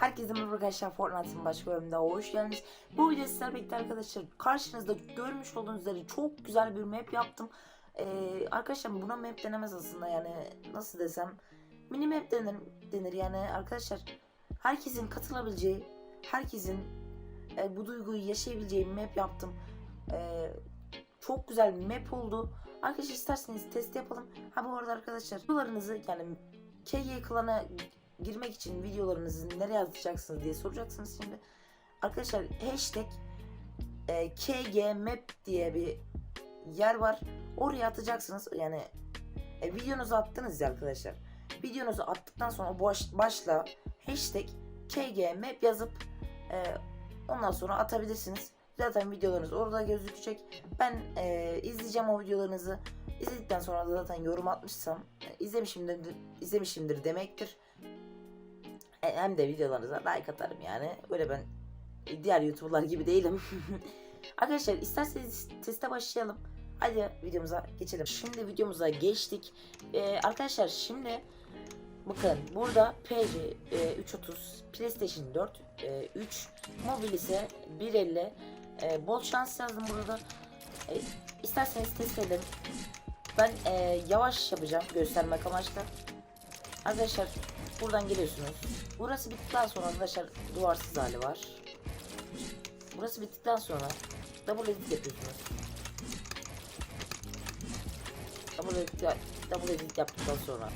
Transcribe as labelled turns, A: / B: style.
A: Herkese merhaba arkadaşlar Fortnite'ın başka bölümünde hoş geldiniz. Bu video sizlerle birlikte arkadaşlar karşınızda görmüş olduğunuz üzere çok güzel bir map yaptım. Ee, arkadaşlar buna map denemez aslında yani nasıl desem mini map denir, denir yani arkadaşlar herkesin katılabileceği herkesin e, bu duyguyu yaşayabileceği bir map yaptım. Ee, çok güzel bir map oldu. Arkadaşlar isterseniz test yapalım. Ha bu arada arkadaşlar videolarınızı yani KG klana girmek için videolarınızı nereye atacaksınız diye soracaksınız şimdi. Arkadaşlar hashtag e, KGMap diye bir yer var. Oraya atacaksınız. Yani e, videonuzu attınız ya arkadaşlar. Videonuzu attıktan sonra baş, başla hashtag KGMap yazıp e, ondan sonra atabilirsiniz. Zaten videolarınız orada gözükecek. Ben e, izleyeceğim o videolarınızı. İzledikten sonra da zaten yorum atmışsam e, izlemişimdir, izlemişimdir demektir. E, hem de videolarınıza like atarım yani. Böyle ben diğer YouTuber'lar gibi değilim. Arkadaşlar isterseniz teste başlayalım. Hadi videomuza geçelim. Şimdi videomuza geçtik. Ee, arkadaşlar şimdi bakın burada PC e, 330, PlayStation 4 e, 3, mobil ise 150. E, bol şans yazdım burada. E, isterseniz test edelim. Ben e, yavaş yapacağım göstermek amaçlı. Arkadaşlar buradan geliyorsunuz. Burası bittikten sonra arkadaşlar duvarsız hali var. Burası bittikten sonra double edit yapıyorsunuz. Double edit, double edit yaptıktan sonra